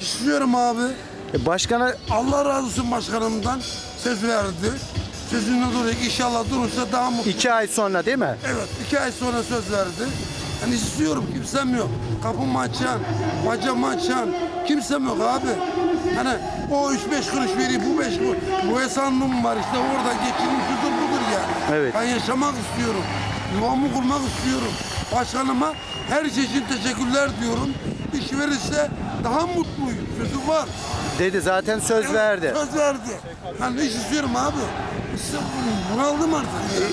İstiyorum abi. E, başkana Allah razı olsun başkanımdan. Söz verdi. Sözünü duruyor. İnşallah durursa daha mutlu. iki ay sonra değil mi? Evet, iki ay sonra söz verdi. Hani istiyorum, kimsem yok. Kapımı açan, bacamı açan, kimsem yok abi. Hani o üç beş kuruş veriyor, bu beş kuruş. Bu hesabım var işte orada geçinim şudur budur yani. Evet. Ben yaşamak istiyorum. Yuvamı kurmak istiyorum. Başkanıma her şey için teşekkürler diyorum. İş verirse daha mutluyum. Sözü var. Dedi zaten söz verdi. Söz verdi. Ben iş istiyorum abi. İşte bunaldım artık.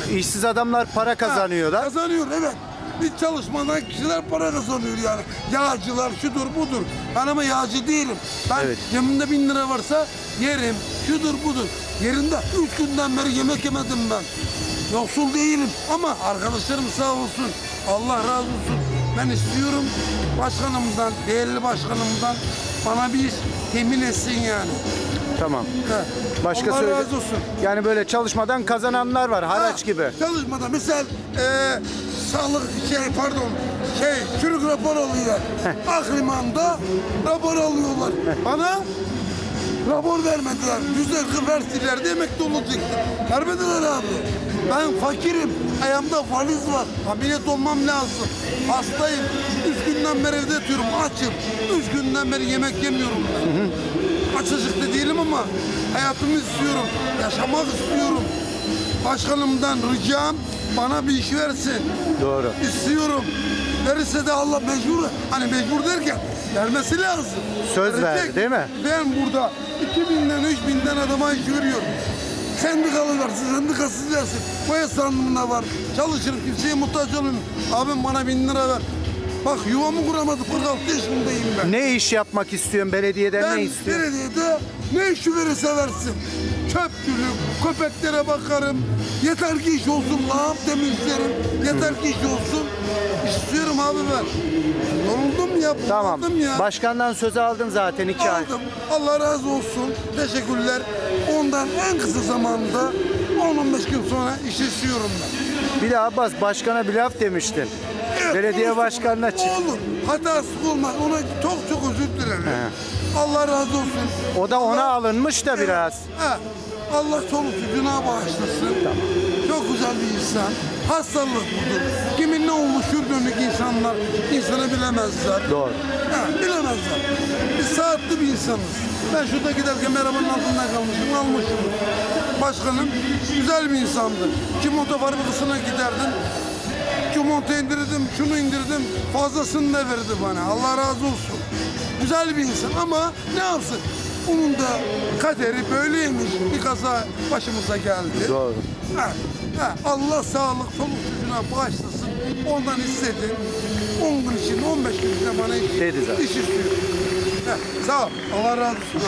yani. İşsiz adamlar para kazanıyorlar. Kazanıyor evet. Bir çalışmadan kişiler para kazanıyor yani. Yağcılar şudur budur. Ben ama yağcı değilim. Ben Evet. cebimde bin lira varsa yerim. Şudur budur. Yerinde üç günden beri yemek yemedim ben. Yoksul değilim ama arkadaşlarım sağ olsun. Allah razı olsun. Ben istiyorum başkanımdan, değerli başkanımdan bana bir iş temin etsin yani. Tamam. He. Başka Allah söyle. razı olsun. Yani böyle çalışmadan kazananlar var haraç Ha, gibi. Çalışmadan misal e, sağlık şey pardon şey çürük rapor alıyor. Aklimanda rapor alıyorlar. Bana rapor vermediler. Yüzde kırk verdiler de emekli olacaktım. Vermediler abi. Ben fakirim. Ayağımda valiz var. Ameliyat olmam lazım. Hastayım. Üç günden beri evde yatıyorum. Açım. Üç günden beri yemek yemiyorum ben. Açıcık da değilim ama hayatımı istiyorum. Yaşamak istiyorum. Başkanımdan ricam bana bir iş versin. Doğru. İstiyorum. Verirse de Allah mecbur. Hani mecbur derken vermesi lazım. Söz verdi, değil mi? Ben burada 2000'den 3000'den adama iş veriyorum. Sendikalı versin, sendikasız versin. Bu hesabımda var. Çalışırım, kimseye muhtaç olmuyorum. Abim bana bin lira ver. Bak yuvamı kuramadım, 46 yaşındayım ben. Ne iş yapmak istiyorsun belediyeden Ben ne istiyorsun? belediyede ne işi verirse versin. Çöpçülük, köpeklere bakarım. Yeter ki iş olsun, lağım temizlerim. Yeter ki iş olsun. İstiyorum abi ben. Yoruldum ya, Tamam. ya. Başkandan söz aldın zaten iki ay. Aldım. Allah razı olsun. Teşekkürler. Ondan en kısa zamanda 10-15 gün sonra iş istiyorum ben. Bir de Abbas başkana bir laf demiştin. Evet, Belediye başkanına çık. Olur. Hatası olmaz. Ona çok çok özür dilerim. Allah razı olsun. O da ona Allah- alınmış da biraz. Ha, Allah çoluk çocuğuna bağışlasın. Çok güzel bir insan. Hastalık budur. Kimin ne oluşur dönük insanlar insanı bilemezler. Doğru. Ha, bilemezler. Saatli bir insanız. Ben şurada giderken arabanın altında kalmışım, almışım. Başkanım güzel bir insandı. Kim otofabrikasına giderdim. Montu indirdim, şunu indirdim. Fazlasını da verdi bana. Allah razı olsun. Güzel bir insan ama ne yapsın? Onun da kaderi böyleymiş. Bir kaza başımıza geldi. Doğru. Ha, ha, Allah sağlık çoluk çocuğuna bağışlasın. Ondan istedi. 10 gün için, 15 gün içinde bana iş, iş istiyor. Sağ ol. Allah razı olsun.